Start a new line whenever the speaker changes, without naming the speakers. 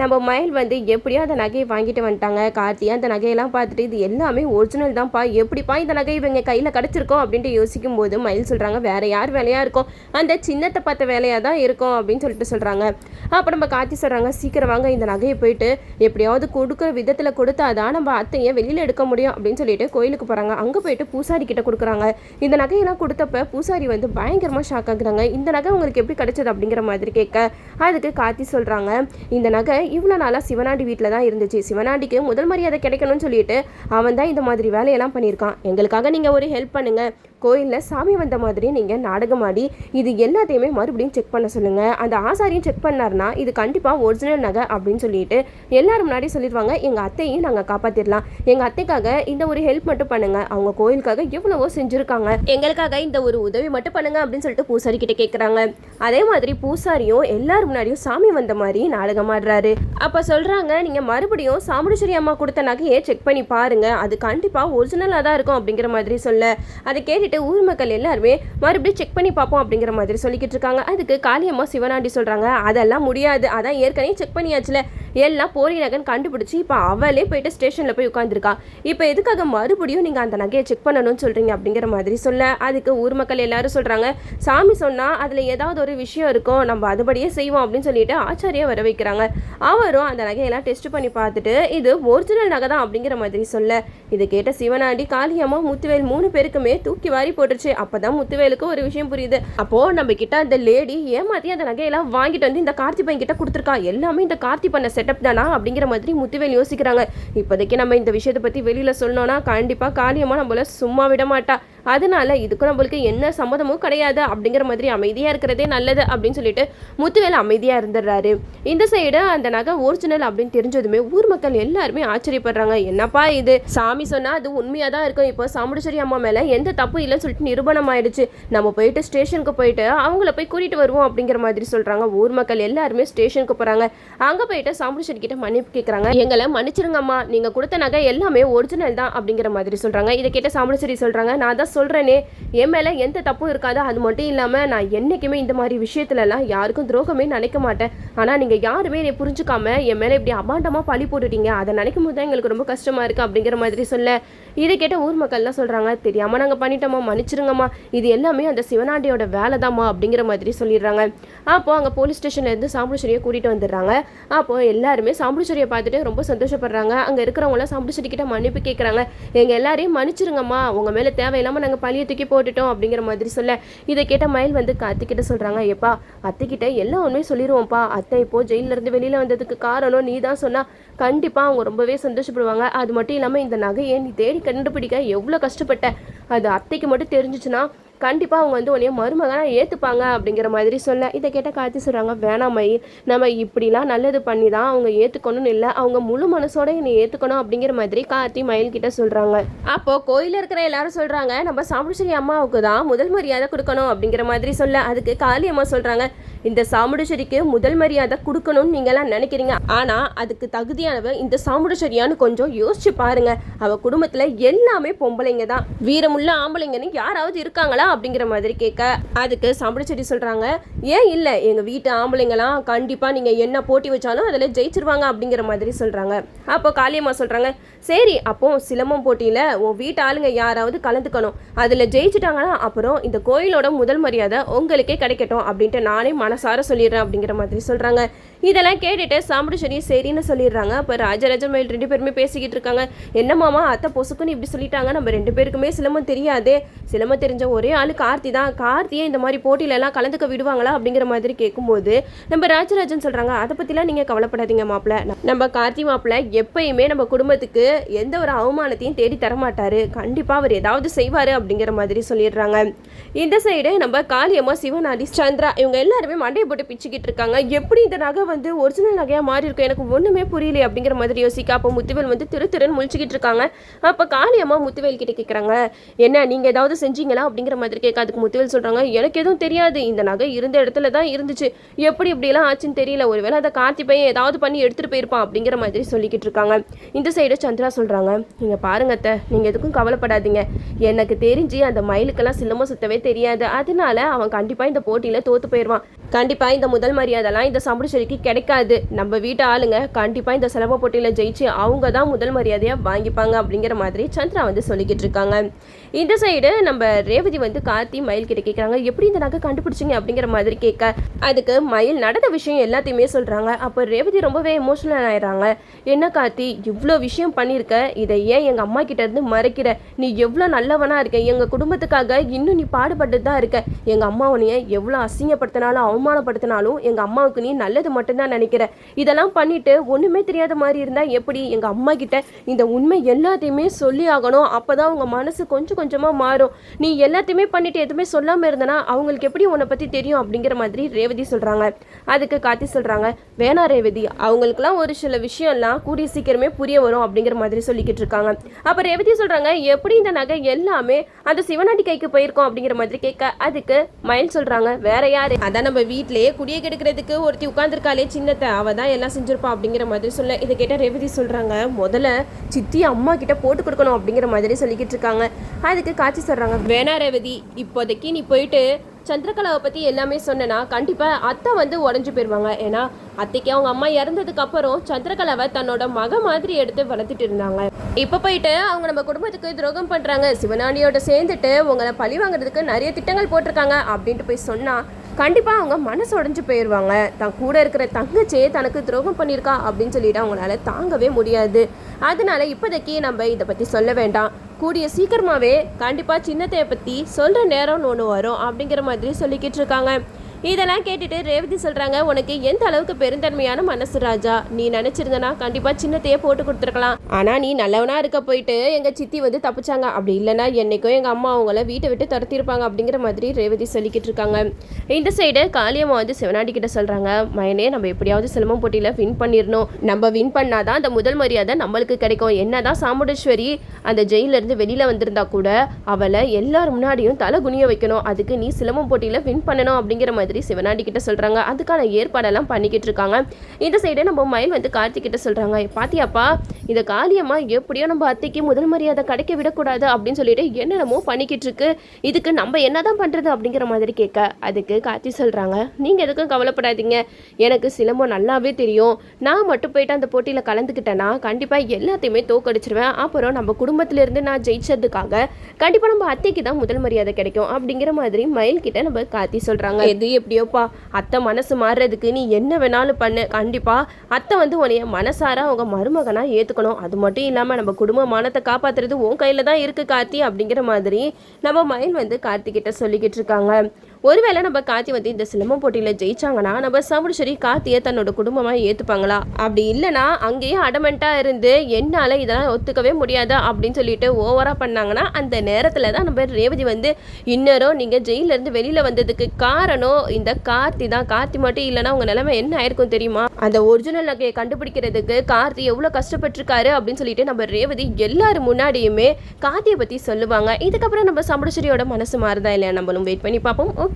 நம்ம மயில் வந்து எப்படியோ அந்த நகையை வாங்கிட்டு வந்துட்டாங்க. கார்த்தி அந்த நகையெல்லாம் பார்த்துட்டு இது எல்லாமே ஒரிஜினல் தான்ப்பா. எப்படிப்பா இந்த நகை இவங்க கையில் கிடச்சிருக்கோம் அப்படின்ட்டு யோசிக்கும் போது மயில் சொல்கிறாங்க வேறு யார் வேலையாக இருக்கும்? அந்த சின்னத்தை பார்த்த வேலையாக தான் இருக்கும் அப்படின்னு சொல்லிட்டு சொல்கிறாங்க அப்போ நம்ம கார்த்தி சொல்கிறாங்க சீக்கிரம் வாங்க இந்த நகையை போயிட்டு எப்படியாவது கொடுக்குற விதத்தில் கொடுத்தா தான் நம்ம அத்தையை வெளியில் எடுக்க முடியும் அப்படின்னு சொல்லிட்டு கோயிலுக்கு போகிறாங்க அங்கே போயிட்டு பூசாரி கிட்ட கொடுக்குறாங்க. இந்த நகையெல்லாம் கொடுத்தப்ப பூசாரி வந்து பயங்கரமாக ஷாக் ஆகுறாங்க இந்த நகை உங்களுக்கு எப்படி கிடச்சது அப்படிங்கிற மாதிரி கேட்க அதுக்கு கார்த்தி சொல்கிறாங்க இந்த நகை இவ்வளோ நாளாக சிவனாண்டி வீட்டில் தான் இருந்துச்சு. சிவனாண்டிக்கு முதல் மரியாதை கிடைக்கணும்னு சொல்லிட்டு அவன் தான் இந்த மாதிரி வேலையெல்லாம் பண்ணியிருக்கான். எங்களுக்காக நீங்கள் ஒரு ஹெல்ப் பண்ணுங்கள் கோயிலில் சாமி வந்த மாதிரி நீங்கள் நாடகம் ஆடி இது எல்லாத்தையுமே மறுபடியும் செக் பண்ண சொல்லுங்கள் அந்த ஆசாரியும் செக் பண்ணார்னா இது கண்டிப்பாக ஒரிஜினல் நகை அப்படின்னு சொல்லிட்டு எல்லாரும் முன்னாடி சொல்லிடுவாங்க. எங்கள் அத்தையும் நாங்கள் காப்பாற்றிடலாம் எங்கள் அத்தைக்காக இந்த ஒரு ஹெல்ப் மட்டும் பண்ணுங்கள் அவங்க கோயிலுக்காக எவ்வளவோ செஞ்சுருக்காங்க. எங்களுக்காக இந்த ஒரு உதவி மட்டும் பண்ணுங்க அப்படின்னு சொல்லிட்டு பூசாரி கிட்ட கேட்குறாங்க அதே மாதிரி பூசாரியும் எல்லாரும் முன்னாடியும் சாமி வந்த மாதிரி நாடகம் ஆடுறாரு. அப்போ சொல்கிறாங்க நீங்கள் மறுபடியும் சாமுடிச்சேரி அம்மா கொடுத்த நகையை செக் பண்ணி பாருங்கள் அது கண்டிப்பாக ஒரிஜினலாக தான் இருக்கும் அப்படிங்கிற மாதிரி சொல்ல. அதை கேட்டுட்டு ஊர் மக்கள் எல்லாருமே மறுபடியும் செக் பண்ணி பார்ப்போம் அப்படிங்கிற மாதிரி சொல்லிக்கிட்டு இருக்காங்க. அதுக்கு காளியம்மா சிவனாண்டி சொல்கிறாங்க அதெல்லாம் முடியாது. அதான் ஏற்கனவே செக் பண்ணியாச்சுல. எல்லாம் போலி நகைன்னு கண்டுபிடிச்சி இப்போ அவளே போயிட்டு ஸ்டேஷனில் போய் உட்காந்துருக்கா இப்போ எதுக்காக மறுபடியும் நீங்கள் அந்த நகையை செக் பண்ணணும்னு சொல்கிறீங்க அப்படிங்கிற மாதிரி சொல்ல. அதுக்கு ஊர் மக்கள் எல்லாரும் சொல்கிறாங்க சாமி சொன்னால் அதில் ஏதாவது ஒரு விஷயம் இருக்கும். நம்ம அதுபடியே செய்வோம் அப்படின்னு சொல்லிட்டு ஆச்சாரியை வர வைக்கிறாங்க. அவரும் அந்த நகையெல்லாம் டெஸ்ட் பண்ணி பார்த்துட்டு இது ஒரிஜினல் நகை தான் அப்படிங்கிற மாதிரி சொல்ல. இது கேட்ட சிவனாண்டி காளியம்மா முத்துவேல் மூணு பேருக்குமே தூக்கி வாரி போட்டுருச்சு. அப்பதான் முத்துவேலுக்கு ஒரு விஷயம் புரியுது. அப்போ நம்ம கிட்ட அந்த லேடி ஏமாத்தி அந்த நகையெல்லாம் வாங்கிட்டு வந்து இந்த கார்த்தி பையன் கிட்ட கொடுத்துருக்கா. எல்லாமே இந்த கார்த்தி பண்ண செட்டப் தானா? அப்படிங்கிற மாதிரி முத்துவேல் யோசிக்கிறாங்க. இப்போதைக்கு நம்ம இந்த விஷயத்தை பற்றி வெளியில் சொல்லணும்னா கண்டிப்பாக காளியம்மா நம்மள சும்மா விட மாட்டா. அதனால இதுக்கும் நம்மளுக்கு என்ன சம்மதமும் கிடையாது அப்படிங்கிற மாதிரி அமைதியாக இருக்கிறதே நல்லது அப்படின்னு சொல்லிட்டு முத்துவேல் அமைதியாக இருந்துடுறாரு. இந்த சைடு அந்த நகை ஒரிஜினல் அப்படின்னு தெரிஞ்சதுமே ஊர் மக்கள் எல்லாருமே ஆச்சரியப்படுறாங்க. என்னப்பா இது? சாமி சொன்னால் அது உண்மையாக தான் இருக்கும். இப்போ சாமுடிச்சேரி அம்மா மேலே எந்த தப்பு இல்லைன்னு சொல்லிட்டு நிரூபணம் ஆயிடுச்சு நம்ம போயிட்டு ஸ்டேஷனுக்கு போயிட்டு அவங்கள போய் கூட்டிட்டு வருவோம் அப்படிங்கிற மாதிரி சொல்கிறாங்க ஊர் மக்கள் எல்லாருமே ஸ்டேஷனுக்கு போகிறாங்க அங்கே போயிட்டு சாமுடிச்சேரி கிட்ட மன்னிப்பு கேட்குறாங்க எங்களை மன்னிச்சிருங்கம்மா. நீங்கள் கொடுத்த நகை எல்லாமே ஒரிஜினல் தான் அப்படிங்கிற மாதிரி சொல்கிறாங்க இதை கேட்ட சாமுடிச்சேரி சொல்கிறாங்க நான் தான் சொல்றேனே என் மேல எந்த தப்பும் இருக்காது. அது மட்டும் இல்லாம நான் என்னைக்குமே இந்த மாதிரி விஷயத்துல எல்லாம் யாருக்கும் துரோகமே நினைக்க மாட்டேன். ஆனா நீங்க யாருமே என்னை புரிஞ்சுக்காம என் மேல இப்படி அபாண்டமா பழி போட்டுட்டீங்க. அதை நினைக்கும் போது தான் எங்களுக்கு ரொம்ப கஷ்டமா இருக்கு அப்படிங்கிற மாதிரி சொல்ல இதை கேட்ட ஊர் மக்கள்லாம் சொல்றாங்க. தெரியாம நாங்க பண்ணிட்டோமா? மன்னிச்சிருங்கம்மா. இது எல்லாமே அந்த சிவனாண்டியோட வேலை தாம்மா அப்படிங்கிற மாதிரி சொல்லிடுறாங்க. அப்போ அங்கே போலீஸ் ஸ்டேஷன்ல இருந்து கூட்டிகிட்டு வந்துடுறாங்க. அப்போ எல்லாருமே சாம்புடீஸ்வரியை பார்த்துட்டு ரொம்ப சந்தோஷப்படுறாங்க. அங்க இருக்கிறவங்களாம் சாம்புடீஸ்வரி கிட்ட மன்னிப்பு கேட்குறாங்க எங்க எல்லாரையும் மன்னிச்சிருங்கம்மா. உங்க மேலே தேவையில்லாமல் நாங்கள் பழிய தூக்கி போட்டுட்டோம் அப்படிங்கிற மாதிரி சொல்ல. இதை கேட்ட மயில் வந்து அத்தைக்கிட்ட சொல்கிறாங்க ஏப்பா அத்தைக்கிட்ட எல்லா உண்மையும் சொல்லிடுவோம்ப்பா அத்தை இப்போது ஜெயிலிருந்து இருந்து வந்ததுக்கு காரணம் நீ தான் சொன்னால் கண்டிப்பாக அவங்க ரொம்பவே சந்தோஷப்படுவாங்க. அது மட்டும் இல்லாமல் இந்த நகையை நீ தேடி கண்டுபிடிக்க எவ்வளோ கஷ்டப்பட்ட. அது அத்தைக்கு மட்டும் தெரிஞ்சுச்சுன்னா கண்டிப்பாக அவங்க வந்து உன்னைய மருமகனாக ஏற்றுப்பாங்க அப்படிங்கிற மாதிரி சொல்ல. இதை கேட்ட கார்த்தி சொல்கிறாங்க வேணாம் மயில் நம்ம இப்படிலாம் நல்லது பண்ணி தான் அவங்க ஏற்றுக்கணும்னு இல்லை. அவங்க முழு மனசோட என்னை ஏற்றுக்கணும் அப்படிங்கிற மாதிரி கார்த்தி மயில் கிட்ட சொல்கிறாங்க அப்போது கோயிலில் இருக்கிற எல்லாரும் சொல்கிறாங்க நம்ம சாமுடிச்சேரி அம்மாவுக்கு தான் முதல் மரியாதை கொடுக்கணும் அப்படிங்கிற மாதிரி சொல்ல. அதுக்கு காளி அம்மா சொல்கிறாங்க இந்த சாமுடிச்சேரிக்கு முதல் மரியாதை கொடுக்கணும்னு நீங்களாம் நினைக்கிறீங்க. ஆனால் அதுக்கு தகுதியானவ இந்த சாமுடிச்சேரியான்னு கொஞ்சம் யோசிச்சு பாருங்க. அவ குடும்பத்தில் எல்லாமே பொம்பளைங்க தான். வீரமுள்ள ஆம்பளைங்கன்னு யாராவது இருக்காங்களா? அப்படிங்கிற மாதிரி கேட்க அதுக்கு சாம்பிடிச்செடி சொல்கிறாங்க ஏன் இல்லை எங்கள் வீட்டு ஆம்பளைங்களாம் கண்டிப்பாக நீங்கள் என்ன போட்டி வச்சாலும் அதில் ஜெயிச்சிருவாங்க அப்படிங்கிற மாதிரி சொல்கிறாங்க அப்போ காளியம்மா சொல்கிறாங்க சரி அப்போ சிலம்பம் போட்டியில் உன் வீட்டு ஆளுங்க யாராவது கலந்துக்கணும். அதில் ஜெயிச்சிட்டாங்கன்னா அப்புறம் இந்த கோயிலோட முதல் மரியாதை உங்களுக்கே கிடைக்கட்டும் அப்படின்ட்டு நானே மனசார சொல்லிடுறேன் அப்படிங்கிற மாதிரி சொல்கிறாங்க இதெல்லாம் கேட்டுட்டு சாம்பிடிச்செடி சரின்னு சொல்லிடுறாங்க. அப்போ ராஜராஜ மயில் ரெண்டு பேருமே பேசிக்கிட்டு இருக்காங்க. என்ன மாமா அத்தை பொசுக்குன்னு இப்படி சொல்லிட்டாங்க. நம்ம ரெண்டு பேருக்குமே சிலம்பம் தெரியாதே. சிலம்பம் தெரிஞ்ச ஒரே ஆள் கார்த்தி தான். கார்த்தியே இந்த மாதிரி போட்டியிலலாம் கலந்துக்க விடுவாங்களா அப்படிங்கிற மாதிரி கேட்கும்போது நம்ம ராஜராஜன் சொல்கிறாங்க அதை பற்றிலாம் நீங்கள் கவலைப்படாதீங்க மாப்பிள்ள நம்ம கார்த்தி மாப்பிள்ள எப்பயுமே நம்ம குடும்பத்துக்கு எந்த ஒரு அவமானத்தையும் தேடி தர கண்டிப்பாக அவர் ஏதாவது செய்வார் அப்படிங்கிற மாதிரி சொல்லிடுறாங்க. இந்த சைடு நம்ம காளியம்மா சிவநாடி சந்திரா இவங்க எல்லாருமே மண்டையை போட்டு பிச்சுக்கிட்டு இருக்காங்க. எப்படி இந்த நகை வந்து ஒரிஜினல் நகையாக மாறி இருக்கும் எனக்கு ஒன்றுமே புரியல அப்படிங்கிற மாதிரி யோசிக்க. அப்போ முத்துவேல் வந்து திரு திருன்னு முழிச்சுக்கிட்டு இருக்காங்க. அப்போ காளியம்மா முத்துவேல் கிட்ட கேட்குறாங்க என்ன நீங்கள் ஏதாவது செஞ்சீங்களா? அப்படிங்கிற மாதிரி கேட்க அதுக்கு முத்துவேல் சொல்கிறாங்க எனக்கு எதுவும் தெரியாது. இந்த நகை இருந்த இடத்துல தான் இருந்துச்சு. எப்படி இப்படிலாம் ஆச்சுன்னு தெரியல. ஒருவேளை அதை கார்த்தி பையன் ஏதாவது பண்ணி எடுத்துகிட்டு போயிருப்பான் அப்படிங்கிற மாதிரி சொல்லிக்கிட்டு இருக்காங்க. இந்த சைடு சந்திரா சொல்கிறாங்க நீங்கள் பாருங்க அத்தை நீங்கள் எதுக்கும் கவலைப்படாதீங்க. எனக்கு தெரிஞ்சு அந்த மயிலுக்கெல்லாம் சிலம்பம் சுத்தவே தெரியாது. அதனால அவன் கண்டிப்பாக இந்த போட்டியில் தோற்று போயிடுவான் கண்டிப்பாக இந்த முதல் மரியாதைலாம் இந்த சமுடிச்சேரிக்கு கிடைக்காது. நம்ம வீட்டு ஆளுங்க கண்டிப்பாக இந்த சிலம்ப போட்டியில் ஜெயிச்சு அவங்க தான் முதல் மரியாதையாக வாங்கிப்பாங்க அப்படிங்கிற மாதிரி சந்திரா வந்து சொல்லிக்கிட்டு இருக்காங்க. இந்த சைடு நம்ம ரேவதி வந்து கார்த்தி மயில் கிட்ட கேட்குறாங்க எப்படி இந்த நகை கண்டுபிடிச்சிங்க? அப்படிங்கிற மாதிரி கேட்க அதுக்கு மயில் நடந்த விஷயம் எல்லாத்தையுமே சொல்கிறாங்க அப்போ ரேவதி ரொம்பவே எமோஷனல் ஆயிடுறாங்க. என்ன கார்த்தி இவ்வளோ விஷயம் பண்ணியிருக்க இதை ஏன் எங்கள் அம்மா கிட்டேருந்து மறைக்கிற? நீ எவ்வளோ நல்லவனாக இருக்க? எங்கள் குடும்பத்துக்காக இன்னும் நீ பாடுபட்டு தான் இருக்க. எங்கள் அம்மா உனைய எவ்வளோ அசிங்கப்படுத்தினாலும் அவமானப்படுத்தினாலும் எங்கள் அம்மாவுக்கு நீ நல்லது மட்டும்தான் நினைக்கிற. இதெல்லாம் பண்ணிட்டு ஒன்றுமே தெரியாத மாதிரி இருந்தால் எப்படி எங்கள் அம்மா கிட்ட இந்த உண்மை எல்லாத்தையுமே சொல்லி ஆகணும்? அப்போ தான் உங்கள் மனசு கொஞ்சம் கொஞ்சமாக மாறும். நீ எல்லாத்தையுமே பண்ணிட்டு எதுவுமே சொல்லாமல் இருந்தேன்னா அவங்களுக்கு எப்படி உன்னை பற்றி தெரியும் அப்படிங்கிற மாதிரி ரேவதி சொல்கிறாங்க அதுக்கு காத்தி சொல்கிறாங்க வேணா ரேவதி அவங்களுக்குலாம் ஒரு சில விஷயம்லாம் கூடிய சீக்கிரமே புரிய வரும் அப்படிங்கிற மாதிரி சொல்லிக்கிட்டு இருக்காங்க. அப்போ ரேவதி சொல்கிறாங்க எப்படி இந்த நகை எல்லாமே அந்த சிவனாண்டி கைக்கு போயிருக்கோம் அப்படிங்கிற மாதிரி கேட்க அதுக்கு மயில் சொல்கிறாங்க வேற யாரு? அதான் நம்ம வீட்டிலேயே குடியே கெடுக்கிறதுக்கு ஒருத்தி உட்காந்துருக்காளே சின்னத்தை அவள் தான் எல்லாம் செஞ்சிருப்பா அப்படிங்கிற மாதிரி சொல்ல இதை கேட்ட ரேவதி சொல்கிறாங்க முதல்ல சித்தி அம்மா கிட்ட போட்டு கொடுக்கணும் அப்படிங்கிற மாதிரி சொல்லிக்கிட்டு இருக்காங்க. அதுக்கு காட்சி சொல்கிறாங்க வேணா ரேவதி இப்போதைக்கு நீ போயிட்டு சந்திரகலாவை பற்றி எல்லாமே சொன்னேன்னா கண்டிப்பாக அத்தை வந்து உடஞ்சி போயிடுவாங்க ஏன்னா அத்தைக்கு அவங்க அம்மா இறந்ததுக்கு அப்புறம் சந்திரகலாவை தன்னோட மக மாதிரி எடுத்து வளர்த்துட்டு இருந்தாங்க. இப்போ போயிட்டு அவங்க நம்ம குடும்பத்துக்கு துரோகம் பண்ணுறாங்க சிவநாணியோட சேர்ந்துட்டு உங்களை பழி வாங்குறதுக்கு நிறைய திட்டங்கள் போட்டிருக்காங்க அப்படின்ட்டு போய் சொன்னால் கண்டிப்பாக அவங்க மனசு உடஞ்சி போயிடுவாங்க தான் கூட இருக்கிற தங்கச்சியே தனக்கு துரோகம் பண்ணியிருக்கா அப்படின்னு சொல்லிட்டு அவங்களால தாங்கவே முடியாது. அதனால இப்போதைக்கு நம்ம இதை பற்றி சொல்ல வேண்டாம். கூடிய சீக்கிரமாகவே கண்டிப்பாக சின்னத்தையை பற்றி சொல்கிற நேரம்னு ஒன்று வரும் அப்படிங்கிற மாதிரி சொல்லிக்கிட்டு இருக்காங்க. இதெல்லாம் கேட்டுட்டு ரேவதி சொல்கிறாங்க உனக்கு எந்த அளவுக்கு பெருந்தன்மையான மனசு ராஜா? நீ நினச்சிருந்தனா கண்டிப்பாக சின்னத்தையே போட்டு கொடுத்துருக்கலாம். ஆனால் நீ நல்லவனாக இருக்க போயிட்டு எங்கள் சித்தி வந்து தப்பிச்சாங்க. அப்படி இல்லைன்னா என்றைக்கோ எங்கள் அம்மா அவங்கள வீட்டை விட்டு துரத்திருப்பாங்க அப்படிங்கிற மாதிரி ரேவதி சொல்லிக்கிட்டு இருக்காங்க. இந்த சைடு காளியம்மா வந்து சிவனாண்டி கிட்ட சொல்கிறாங்க மயனே நம்ம எப்படியாவது சிலம்பம் போட்டியில் வின் பண்ணிடணும் நம்ம வின் பண்ணாதான் அந்த முதல் மரியாதை நம்மளுக்கு கிடைக்கும். என்ன தான் சாமுண்டேஸ்வரி அந்த ஜெயிலிருந்து வெளியில் வந்திருந்தா கூட அவளை எல்லார் முன்னாடியும் தலை குனிய வைக்கணும். அதுக்கு நீ சிலம்பம் போட்டியில் வின் பண்ணணும் அப்படிங்கிற மாதிரி சிவனாண்டி கிட்ட சொல்கிறாங்க அதுக்கான ஏற்பாடெல்லாம் பண்ணிக்கிட்டு இருக்காங்க. இந்த சைடு நம்ம மயில் வந்து கார்த்திக் கிட்ட சொல்கிறாங்க பாத்தியாப்பா இந்த காளியம்மா எப்படியோ நம்ம அத்தைக்கு முதல் மரியாதை கிடைக்க விடக்கூடாது அப்படின்னு சொல்லிட்டு என்னென்னமோ பண்ணிக்கிட்டு இருக்கு. இதுக்கு நம்ம என்னதான் பண்ணுறது அப்படிங்கிற மாதிரி கேட்க அதுக்கு கார்த்தி சொல்கிறாங்க நீங்கள் எதுக்கும் கவலைப்படாதீங்க. எனக்கு சிலம்பம் நல்லாவே தெரியும். நான் மட்டும் போயிட்டு அந்த போட்டியில் கலந்துக்கிட்டேன்னா கண்டிப்பாக எல்லாத்தையுமே தோக்கடிச்சிருவேன். அப்புறம் நம்ம குடும்பத்திலேருந்து நான் ஜெயிச்சதுக்காக கண்டிப்பாக நம்ம அத்தைக்கு தான் முதல் மரியாதை கிடைக்கும். அப்படிங்கிற மாதிரி மயில் கிட்ட நம்ம கார்த்தி சொல்கிறாங்க எது எப்படியோப்பா அத்தை மனசு மாறுறதுக்கு நீ என்ன வேணாலும் பண்ணு. கண்டிப்பாக அத்தை வந்து உன்னைய மனசார அவங்க மருமகனாக ஏற்றுக்கணும் அது மட்டும் இல்லாமல் நம்ம குடும்ப மானத்தை காப்பாற்றுறது உன் கையில் தான் இருக்குது கார்த்தி அப்படிங்கிற மாதிரி நம்ம மயில் வந்து கார்த்திகிட்ட சொல்லிக்கிட்டு இருக்காங்க. ஒருவேளை நம்ம கார்த்தி வந்து இந்த சிலம்பம் போட்டியில் ஜெயிச்சாங்கன்னா நம்ம சமுடிச்சேரி கார்த்தியை தன்னோட குடும்பமாக ஏற்றுப்பாங்களா அப்படி இல்லைனா அங்கேயே அடமெண்ட்டாக இருந்து என்னால் இதெல்லாம் ஒத்துக்கவே முடியாது? அப்படின்னு சொல்லிட்டு ஓவராக பண்ணாங்கன்னா அந்த நேரத்தில் தான் நம்ம ரேவதி வந்து இன்னரும் நீங்கள் ஜெயிலிருந்து வெளியில் வந்ததுக்கு காரணம் இந்த கார்த்தி தான். கார்த்தி மட்டும் இல்லைன்னா உங்கள் நிலைமை என்ன ஆயிருக்கும் தெரியுமா? அந்த ஒரிஜினல் நகையை கண்டுபிடிக்கிறதுக்கு கார்த்தி எவ்வளோ கஷ்டப்பட்டிருக்காரு அப்படின்னு சொல்லிட்டு நம்ம ரேவதி எல்லாரும் முன்னாடியுமே கார்த்தியை பற்றி சொல்லுவாங்க. இதுக்கப்புறம் நம்ம சமுடிச்சேரியோட மனசு மாறுதா இல்லையா? நம்மளும் வெயிட் பண்ணி பார்ப்போம். ஓகே